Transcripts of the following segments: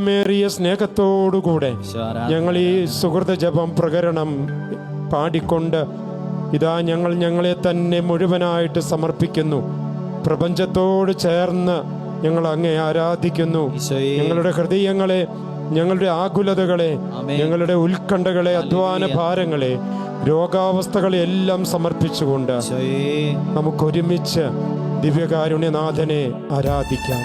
മേറിയ സ്നേഹത്തോടുകൂടെ ഞങ്ങൾ ഈ സുഹൃത ജപം പ്രകരണം പാടിക്കൊണ്ട് ഇതാ ഞങ്ങൾ ഞങ്ങളെ തന്നെ മുഴുവനായിട്ട് സമർപ്പിക്കുന്നു. പ്രപഞ്ചത്തോട് ചേർന്ന് ഞങ്ങൾ അങ്ങേ ആരാധിക്കുന്നു. ഞങ്ങളുടെ ഹൃദയങ്ങളെ ഞങ്ങളുടെ ആകുലതകളെ ഞങ്ങളുടെ ഉത്കണ്ഠകളെ അധ്വാന ഭാരങ്ങളെ രോഗാവസ്ഥകളെ എല്ലാം സമർപ്പിച്ചുകൊണ്ട് നമുക്കൊരുമിച്ച് ദിവ്യകാരുണ്യനാഥനെ ആരാധിക്കാം.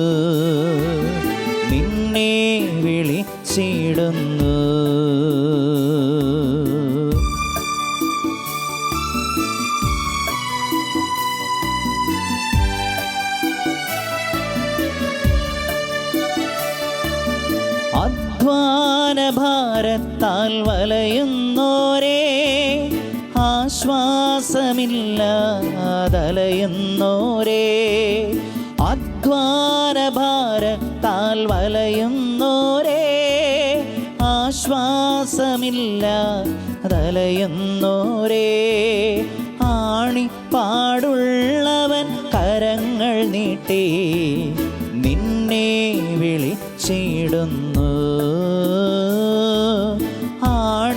അധ്വാന ഭാരത്താൽ വലയുന്നോരേ ആശ്വാസമില്ലാതലയുന്നോരേ. അധ്വാന ഭാരത്താൽ വലയുന്നോരേ ആശ്വാസമില്ലാതലയുന്നോരേ. ആണിപ്പാടുള്ളവൻ കരങ്ങൾ നീട്ടി നിന്നെ വിളിച്ചിടുന്നു.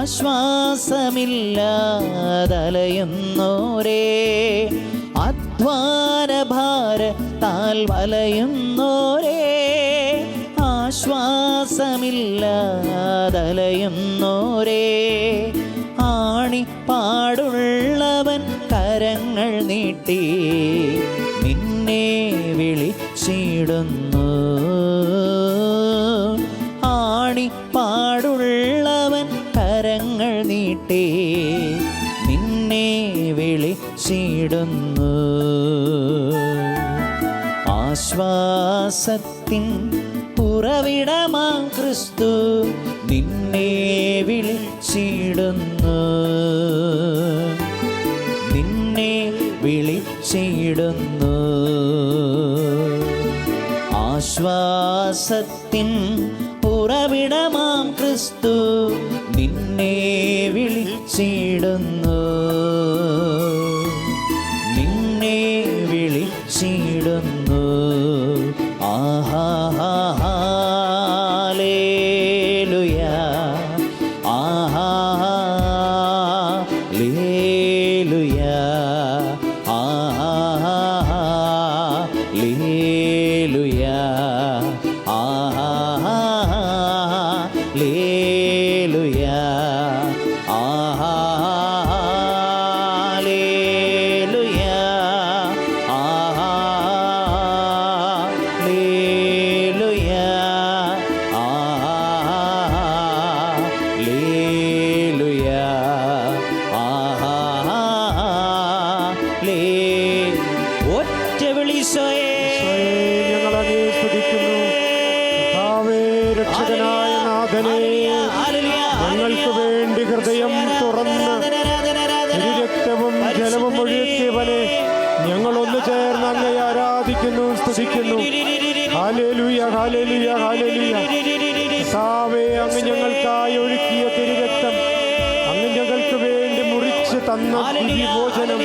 ആശ്വാസമില്ലാതലയുന്നോരേ. അധ്വാന ഭാരത്താൽ വലയുന്നോരേ. ആശ്വാസമില്ലാതലയുന്നോരേ. ആണിപ്പാടുള്ളവൻ കരങ്ങൾ നീട്ടി നിന്നെ വിളിച്ചിടുന്നു. വിളിച്ചിടുന്നു ആശ്വാസത്തിൻ പുറവിടമാ ക്രിസ്തു നിന്നെ വിളിച്ചിടുന്നു. നിന്നെ വിളിച്ചിടുന്നു. ആശ്വാസത്തിൻ ഉറവിടമാം ക്രിസ്തു നിന്നെ വിളിച്ചിടുന്നു. లేలుయా ఆహా లేలుయా ఆహా లే നാഥനെ ഞങ്ങൾക്ക് വേണ്ടി ഹൃദയം തുറന്ന് രക്തവും ജലവും ഒഴുക്കിയവനെ ഞങ്ങൾ ഒന്ന് ചേർന്ന് അങ്ങനെ ആരാധിക്കുന്നു സ്തുതിക്കുന്നു. ഹാലേലുയ ഹാലേലുയ ഹാലേലുയ സാവേ അങ്ങ് ഞങ്ങൾക്കായി ഒഴുക്കിയ തിരുരക്തം. അങ്ങ് ഞങ്ങൾക്ക് വേണ്ടി മുറിച്ച് തന്ന ഭോജനം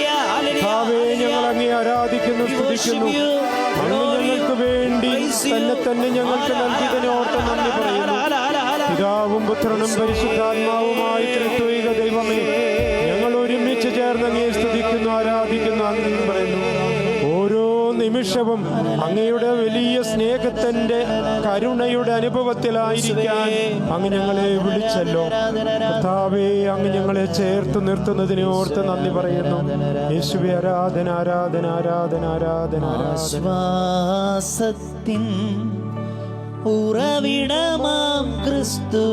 സാവേ ഞങ്ങൾ അങ്ങേ ആരാധിക്കുന്നു സ്തുതിക്കുന്നു. അങ്ങ് ഞങ്ങൾക്ക് വേണ്ടി തന്നെ തന്നെ ഞങ്ങൾക്ക് നൽകിയതിനോർത്ത് നന്ദി പറയുന്നു. പിതാവും പുത്രനും പരിശുദ്ധാത്മാവുമായി തൃത്വിക ദൈവമേ ഞങ്ങൾ ഒരുമിച്ച് ചേർന്ന് അങ്ങേ സ്തുതിക്കുന്നു ആരാധിക്കുന്നു അങ്ങനെ പറയുന്നു. ഓരോ നിമിഷവും അങ്ങയുടെ വലിയ സ്നേഹത്തിന്റെ കരുണയുടെ അനുഭവത്തിലായിരിക്കാൻ അങ്ങ് ഞങ്ങളെ വിളിച്ചല്ലോ. കർത്താവേ അങ്ങ് ഞങ്ങളെ ചേർത്ത് നിർത്തുന്നതിനെ ഓർത്ത് നന്ദി പറയുന്നു. യേശുവി ആരാധന ആരാധന ആരാധന ആരാധന ആരാധന. ഉറവിടമാം ക്രിസ്തു.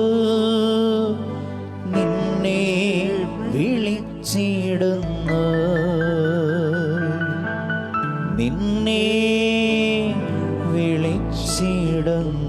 നിന്നെ വിളിച്ചിടുന്നു. നിന്നെ വിളിച്ചിടുന്നു.